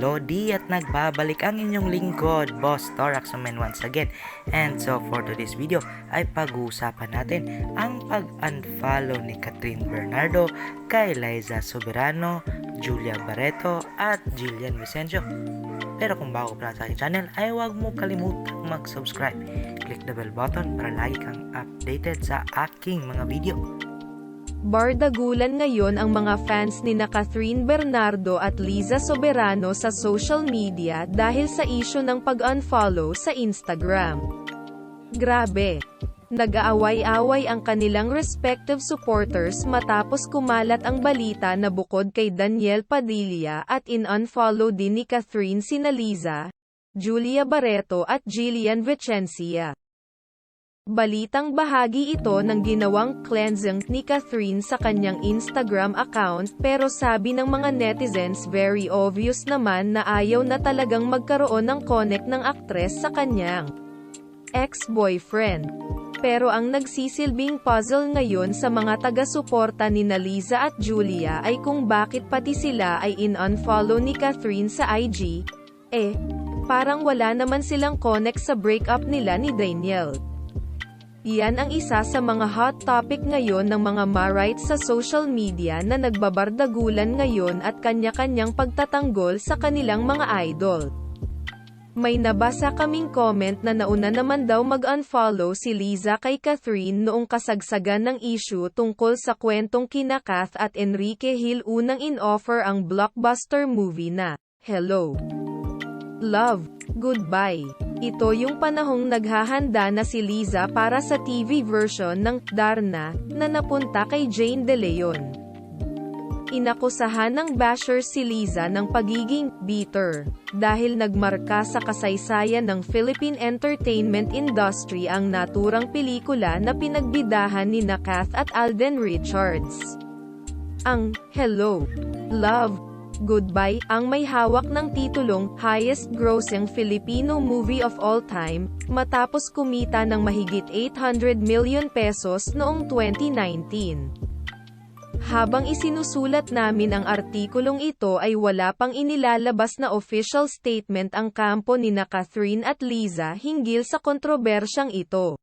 Lodi at nagbabalik ang inyong lingkod, Boss Torax naman once again. And so for today's video ay pag-uusapan natin ang pag-unfollow ni Catherine Bernardo kay Liza Soberano, Julia Barreto at Jillian Vicencio. Pero kung bago lang sa aking channel ay huwag mo kalimutang mag-subscribe. Click the bell button para lagi kang updated sa aking mga video. Bardagulan ngayon ang mga fans ni na Catherine Bernardo at Liza Soberano sa social media dahil sa isyo ng pag-unfollow sa Instagram. Grabe! Nag-aaway-away ang kanilang respective supporters matapos kumalat ang balita na bukod kay Daniel Padilla at in-unfollow din ni Catherine sina Liza, Julia Barreto at Jillian Vicencia. Balitang bahagi ito ng ginawang cleansing ni Catherine sa kanyang Instagram account pero sabi ng mga netizens very obvious naman na ayaw na talagang magkaroon ng connect ng aktres sa kanyang ex-boyfriend. Pero ang nagsisilbing puzzle ngayon sa mga taga-suporta ni Liza at Julia ay kung bakit pati sila ay in-unfollow ni Catherine sa IG. Eh, parang wala naman silang connect sa breakup nila ni Daniel. Iyan ang isa sa mga hot topic ngayon ng mga Marites sa social media na nagbabardagulan ngayon at kanya-kanyang pagtatanggol sa kanilang mga idol. May nabasa kaming comment na nauna naman daw mag-unfollow si Liza kay Catherine noong kasagsagan ng issue tungkol sa kwentong kina Kath at Enrique Hill unang in-offer ang blockbuster movie na, Hello. Love. Goodbye. Ito yung panahong naghahanda na si Liza para sa TV version ng Darna na napunta kay Jane De Leon. Inakusahan ng basher si Liza ng pagiging bitter dahil nagmarka sa kasaysayan ng Philippine entertainment industry ang naturang pelikula na pinagbidahan ni Kath at Alden Richards. Ang Hello, Love, Goodbye ang may hawak ng titulong Highest Grossing Filipino Movie of All Time matapos kumita ng mahigit 800 million pesos noong 2019. Habang isinusulat namin ang artikulong ito ay wala pang inilalabas na official statement ang kampo ni na Catherine at Liza hinggil sa kontrobersyang ito.